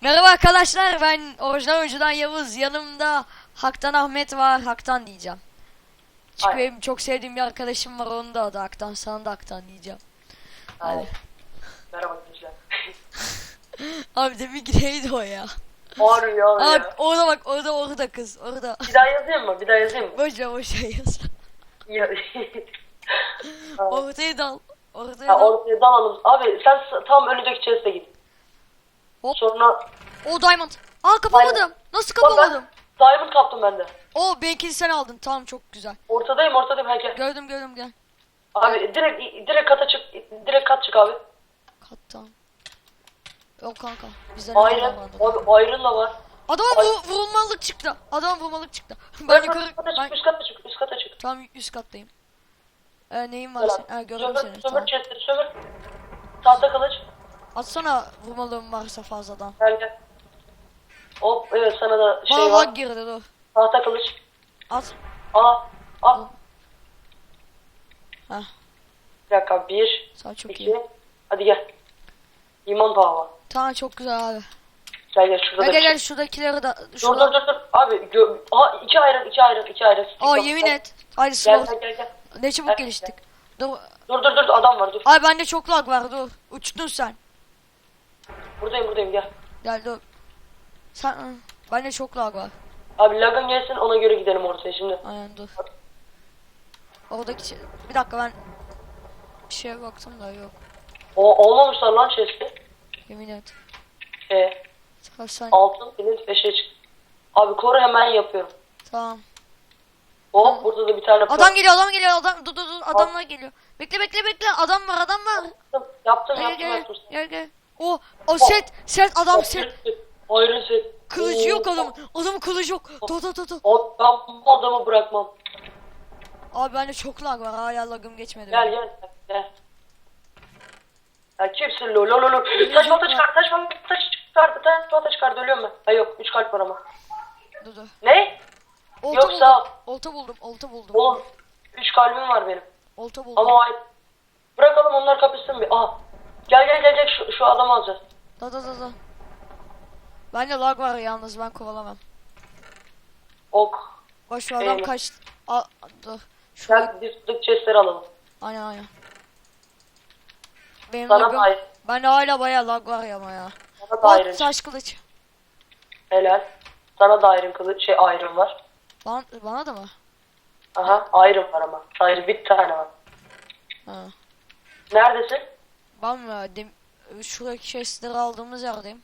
Merhaba arkadaşlar ben orijinal oyuncudan Yavuz. Yanımda Haktan Ahmet var. Haktan diyeceğim. Çünkü benim çok sevdiğim bir arkadaşım var. Onun da adı Haktan. Sana da Haktan diyeceğim. Hadi. Merhaba gençler. Abi demin neydi o ya? Ağrıyor ya. Abi orada bak orada orada kız. Orada. Bir daha yazayım mı? Bir daha yazayım mı? Boş ver boş ver yaz. Ya. Ortaya dal. Ortaya dal. ortaya dalalım. Abi sen tam önündeki chest'e git. Hop. Sonra O diamond. Aa kapamadım. Nasıl Bak ben kapamadım? diamond kaptım ben de. O belki sen aldın. Tamam çok güzel. Ortadayım ortadayım herkes. Gördüm gördüm gel. Abi direkt direkt kata çık. Direkt kat çık abi. Kattan. Yok kanka. Bizden Iron. davrandı. Abi da var. Adama Ay- vu- vurulmalık çıktı. Adam vurmalık çıktı. Ben Ben yukarı... üst kata Ben... çık. Üst kata çık. Üst kata çık. Tam üst kattayım. Ee, neyin var senin? Ha gördüm Sömür, seni. sömür Tamam. chest'leri sömür. Tahta kılıç. Atsana vurmalığım varsa fazladan. Gel gel. Hop evet sana da şey Bana var. lag girdi dur. Tahta kılıç. At. Al. Al. Heh. Bir dakika. Bir. Sağ çok iki. iyi. Hadi gel. İman dava. Tamam çok güzel abi. Gel gel şurada Gel gel bir şey. gel şuradakileri de... Dur dur Şurada... dur dur. Abi gö Aha iki ayrı iki ayrı iki ayrı. Aa yemin et. Hadi Gel gel gel gel. Ne çabuk Gel, geliştik. Dur. Dur dur dur adam var dur. Ay bende çok lag var dur. Uçtun sen. Buradayım buradayım gel. Gel dur. Sen... Hı. Bende çok lag var. Abi lagın gelsin ona göre gidelim ortaya şimdi. Aynen dur. Oradaki şey... Bir dakika ben... Bir şeye baktım da yok. O olmamışlar lan chest'i. Yemin et. Ee, Sen, altın bilinç ve şey. Abi koru hemen yapıyorum. Tamam. Hop burada da bir tane Adam geliyor adam geliyor adam dur dur dur adamlar geliyor. Bekle bekle bekle adam var adam var. yaptım yaptım Gel yaptım. gel yaptım. gel gel. O set set adam set. Iron set. Kılıcı yok Oo. adamın. Kılıcı yok. Dur dur dur dur. O, ben bu adamı bırakmam. Abi bende çok lag var hala lagım geçmedi. Gel gel gel. Ya kimsin lo lo lo lo. Taş balta çıkar taş balta çıkardı taş balta çıkardı ölüyorum ben. Ha yok 3 kalp var ama. Dur dur. Ne? Olta Yok, sağ ol. Olta buldum. Olta buldum. Oğlum 3 kalbim var benim. Olta buldum. Ama hayır. Bırakalım onlar kapışsın bir. Aha. Gel gel gel gel şu, şu adamı alacağız. Dur dur dur dur. Bende lag var yalnız ben kovalamam. Ok. Bak şu adam Eyvah. kaç. Aa, dur. Şuraya... Gel biz tuttuk chestleri alalım. Aynen aynen. Benim Sana lagım... da ayrı. Bende hala bayağı lag var ya ya. Sana da. Bak taş kılıç. Helal. Sana da ayrı kılıç şey ayrım var. Bana, bana da mı? Aha ayrım var ama. Ayrı bir tane var. Ha. Neredesin? Ben mi? Dem şuradaki chestleri aldığımız yerdeyim.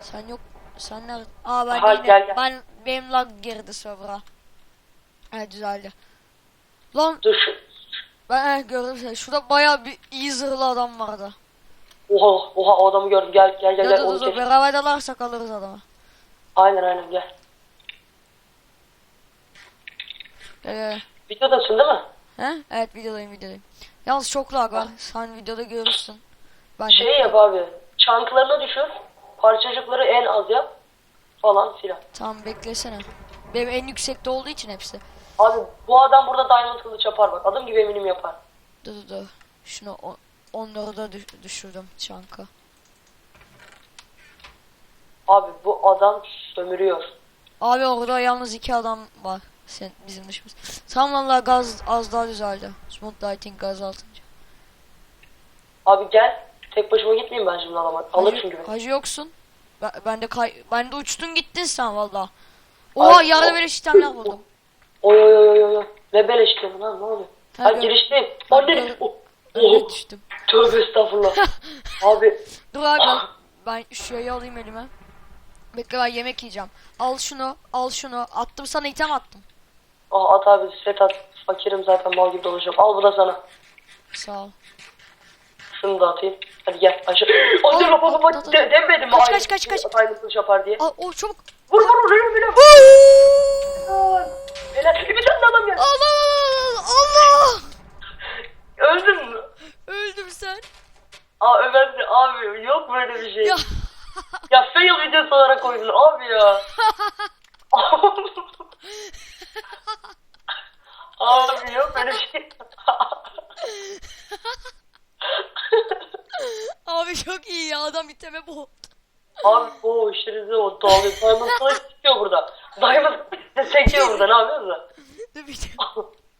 Sen yok. Sen nerede? Aa ben Aha, yine. gel, gel. Ben benim lag girdi server'a. Evet düzeldi. Lan Dur ben he, gördüm seni. Şurada bayağı bir iyi zırhlı adam vardı. Oha oha o adamı gördüm. Gel gel gel. Dur gel. dur dur, beraber dalarsak alırız adamı. Aynen aynen gel. Gel gel. Videodasın değil mi? He? Evet videodayım videodayım. Yalnız çok lag var. Sen videoda görürsün. Ben de. Şey yap abi. Çanklarını düşür. Parçacıkları en az yap. Falan filan. Tamam beklesene. Benim en yüksekte olduğu için hepsi. Abi bu adam burada diamond kılıç yapar bak. Adım gibi eminim yapar. Dur dur dur. Şunu o, onları da düş- düşürdüm çanka. Abi bu adam sömürüyor. Abi orada yalnız iki adam var. Sen bizim dışımız. Tamam valla gaz az daha düzeldi. Smooth lighting gaz altınca. Abi gel. Tek başıma gitmeyeyim ben şimdi alama. Alır çünkü beni. Hacı yoksun. Ben, ben de kay ben de uçtun gittin sen valla. Oha Ay, yardım veriş sistemler buldum. Oy oy oy oy oy. Ne beleş diyorum lan ne oluyor? Ha, girişteyim. Anne. gör- Oh, Öyle oh. düştüm. Tövbe estağfurullah. abi Dur abi ben, ben şurayı alayım elime. Bekle ben yemek yiyeceğim. Al şunu, al şunu. Attım sana item attım. ah, at abi set at. Fakirim zaten mal gibi dolaşıyorum. Al bu da sana. Sağ ol. Şunu da atayım. Hadi gel aşağı. Hadi baba al, al. de, demedim mi? Kaç, kaç, kaç, kaç. Aynı kılıç yapar diye. Al o çabuk. Vur vur vur ölüm ölüm. Helal. Bir tane adam geldi. Allah Allah. Öldün mü? Öldüm sen. Aa Ömer de abi yok böyle bir şey. Ya. Ya fail videosu olarak koydun abi ya. abi yok böyle bir şey. Abi çok iyi ya adam iteme bu. Abi o işlerinizi o dağılıyor. Diamond kılıç sekiyor burada. Diamond sekiyor burada ne yapıyorsun? Dur bir dakika.